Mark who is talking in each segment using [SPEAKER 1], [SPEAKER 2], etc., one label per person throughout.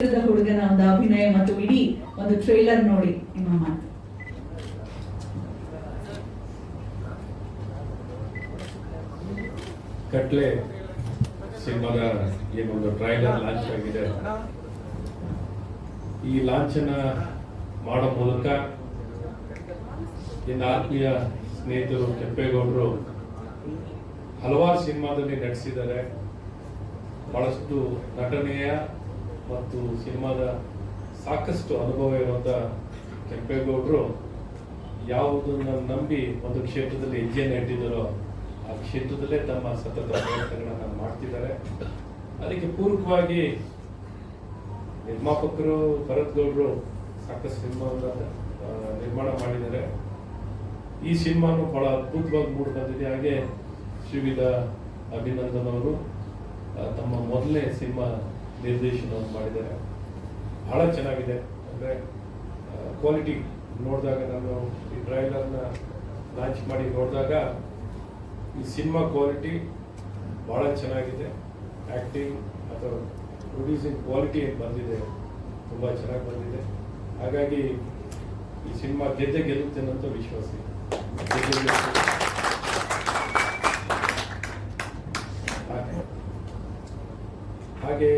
[SPEAKER 1] ಹುಡುಗನ ಒಂದು ಅಭಿನಯ ಮತ್ತು ಇಡೀ ಒಂದು ಟ್ರೇಲರ್ ನೋಡಿ ನಿಮ್ಮ ಮಾತು.
[SPEAKER 2] ಕಟ್ಲೆ ಸಿನಿಮಾದ ಏನೊಂದು ಟ್ರೈಲರ್ ಲಾಂಚ್ ಆಗಿದೆ. ಈ ಲಾಂಚನ ಮಾಡೋ ಮೂಲಕ ನನ್ನ ಆತ್ಮೀಯ ಸ್ನೇಹಿತರು, ಕೆಂಪೇಗೌಡರು ಹಲವಾರು ಸಿನಿಮಾದಲ್ಲಿ ನಟಿಸಿದ್ದಾರೆ. ಬಹಳಷ್ಟು ನಟನೆಯ ಮತ್ತು ಸಿನಿಮಾದ ಸಾಕಷ್ಟು ಅನುಭವ ಇರುವಂತ ಕೆಂಪೇಗೌಡರು ಯಾವುದನ್ನ ನಂಬಿ ಒಂದು ಕ್ಷೇತ್ರದಲ್ಲಿ ಹೆಜ್ಜೆಯನ್ನು ಇಟ್ಟಿದ್ದಾರೋ ಆ ಕ್ಷೇತ್ರದಲ್ಲೇ ತಮ್ಮ ಸತತ ಪ್ರಯತ್ನಗಳನ್ನು ಮಾಡ್ತಿದ್ದಾರೆ. ಅದಕ್ಕೆ ಪೂರಕವಾಗಿ ನಿರ್ಮಾಪಕರು ಭರತ್ ಗೌಡರು ಸಾಕಷ್ಟು ಸಿನಿಮಾವನ್ನು ನಿರ್ಮಾಣ ಮಾಡಿದ್ದಾರೆ. ಈ ಸಿನಿಮಾನು ಬಹಳ ಅದ್ಭುತವಾಗಿ ಮೂಡಿ ಬಂದಿದೆ. ಹಾಗೆ ಶ್ರೀವಿಧ ಅಭಿನಂದನ್ ಅವರು ತಮ್ಮ ಮೊದಲನೇ ಸಿನಿಮಾ ನಿರ್ದೇಶನವನ್ನು ಮಾಡಿದ್ದಾರೆ. ಬಹಳ ಚೆನ್ನಾಗಿದೆ. ಅಂದರೆ ಕ್ವಾಲಿಟಿ ನೋಡಿದಾಗ ನಾನು ಈ ಟ್ರೈಲರ್ನ ಲಾಂಚ್ ಮಾಡಿ ನೋಡಿದಾಗ ಈ ಸಿನಿಮಾ ಕ್ವಾಲಿಟಿ ಭಾಳ ಚೆನ್ನಾಗಿದೆ. ಆ್ಯಕ್ಟಿಂಗ್ ಅಥವಾ ಪ್ರೊಡ್ಯೂಸಿಂಗ್ ಕ್ವಾಲಿಟಿ ಏನು ಬಂದಿದೆ ತುಂಬ ಚೆನ್ನಾಗಿ ಬಂದಿದೆ. ಹಾಗಾಗಿ ಈ ಸಿನಿಮಾ ಗೆದ್ದೆ ಗೆಲ್ಲುತ್ತೆ ಅನ್ನೋಂಥ ವಿಶ್ವಾಸ ಇದೆ. ಹಾಗೆ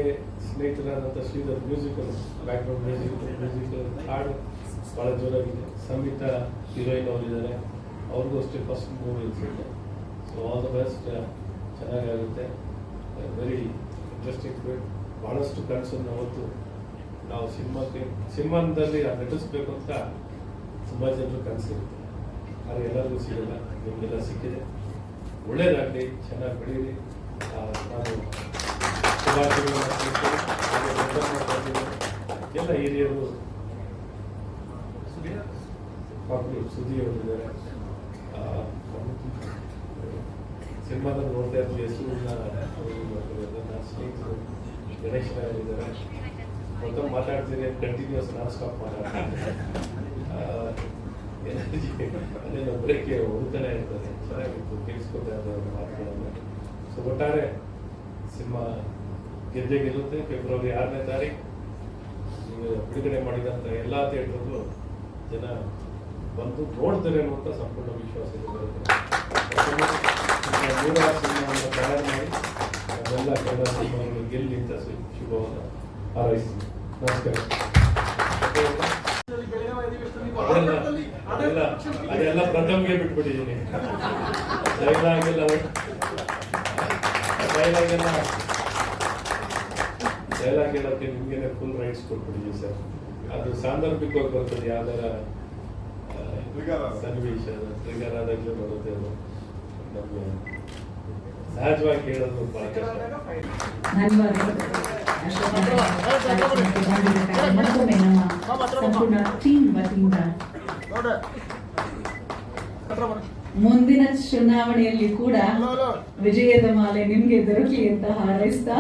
[SPEAKER 2] ಸ್ನೇಹಿತರಾದಂಥ Sridhar musical background music musical ಹಾಡು ಭಾಳ ಜೋರಾಗಿದೆ. ಸಂಗೀತ ಹೀರೋಯಿನ್ ಅವರಿದ್ದಾರೆ. ಅವ್ರಿಗೂ ಅಷ್ಟೇ ಫಸ್ಟ್ ಮೂವಿ ಅನಿಸುತ್ತೆ ಸೊ ಆಲ್ ದ ಬೆಸ್ಟ್ ಚೆನ್ನಾಗಾಗುತ್ತೆ ವೆರಿ ಇಂಟ್ರೆಸ್ಟಿಂಗ್ ಫಿಲ್ಮ್ ಭಾಳಷ್ಟು ಕನಸನ್ನು ಅವತ್ತು ನಾವು ಸಿನಿಮಾಕ್ಕೆ, ಸಿನಿಮಾದಲ್ಲಿ ನಟಿಸ್ಬೇಕು ಅಂತ ತುಂಬ ಜನರು ಕನಸಿರುತ್ತೆ ಆದರೆ ಎಲ್ಲರಿಗೂ ಸಿಗಲ್ಲ. ನಿಮಗೆಲ್ಲ ಸಿಕ್ಕಿದೆ. ಒಳ್ಳೇದಾಗಲಿ. ಚೆನ್ನಾಗಿ ಬೆಳೀರಿ ನಾನು ಎಲ್ಲ ಹಿರಿಯರು ಪಾಪು ಸುದ್ದಿ ಅವರಿದ್ದಾರೆ ಸಿನಿಮಾದಲ್ಲಿ ನೋಡ್ತಾ ಇರ್ತೀವಿ ಹೆಸರನ್ನ ನನ್ನ ಸ್ನೇಹಿತರು ಗಣೇಶ್ ಇದ್ದಾರೆ ಮೊದಲು ಮಾತಾಡ್ತೀನಿ ಕಂಟಿನ್ಯೂಸ್ ನಾನ್ ಸ್ಟಾಪ್ ಮಾತಾಡ್ತೀನಿ ಎನರ್ಜಿ ಅಲ್ಲೆಲ್ಲ ಬ್ರೇಕ್ಗೆ ಹುಡುಕನೇ ಇರ್ತದೆ ಚೆನ್ನಾಗಿತ್ತು ಕೇಳಿಸ್ಕೊತಾ ಇದ್ದಾರೆ ಮಾತುಗಳನ್ನು ಸೊ ಒಟ್ಟಾರೆ ಸಿನಿಮಾ ಗೆದ್ದೆ ಗೆಲ್ಲುತ್ತೆ ಫೆಬ್ರವರಿ ಆರನೇ ತಾರೀಕು ನೀವು ಬಿಡುಗಡೆ ಮಾಡಿದಂಥ ಎಲ್ಲ ಥಿಯೇಟ್ರಲ್ಲೂ ಜನ ಬಂದು ನೋಡ್ತಾರೆ ಅನ್ನುವಂಥ ಸಂಪೂರ್ಣ ವಿಶ್ವಾಸ ಸಿನಿಮಾವನ್ನು ತಯಾರು ಮಾಡಿ, ಅದೆಲ್ಲ ಕನ್ನಡ ಗೆಲ್ಲಿ ಅಂತ ಶುಭವನ್ನು ಹಾರೈಸ್ತೀನಿ ನಮಸ್ಕಾರ. ಅದೆಲ್ಲ ಪ್ರಥಮ್ಗೆ ಬಿಟ್ಬಿಟ್ಟಿದ್ದೀನಿ. ಡೈಲಾಗ್ ಡೈಲಾಗ್ ಹೇಳೋಕ್ಕೆ ನಿಮ್ಗೆ ಫುಲ್ ರೈಟ್ಸ್ ಕೊಟ್ಬಿಟ್ಟಿದ್ದೀವಿ ಸರ್ ಅದು ಸಾಂದರ್ಭಿಕವಾಗಿ ಬರ್ತದೆ ಯಾವ್ದಾರ. ಸನ್ನಿವೇಶ ಟ್ರಿಗರ್ ಆದಾಗಲೇ ಬರುತ್ತೆ ಅದು. ನಮಗೆ ಸಹಜವಾಗಿ ಹೇಳೋದು
[SPEAKER 1] ಸಂಪೂರ್ಣ ಟೀಮ್ ವತಿಯಿಂದ. ಮುಂದಿನ ಚುನಾವಣೆಯಲ್ಲಿ ಕೂಡ. ವಿಜಯದ ಮಾಲೆ ನಿಮ್ಗೆ ದೊರಕಲಿ ಅಂತ ಹಾರೈಸ್ತಾ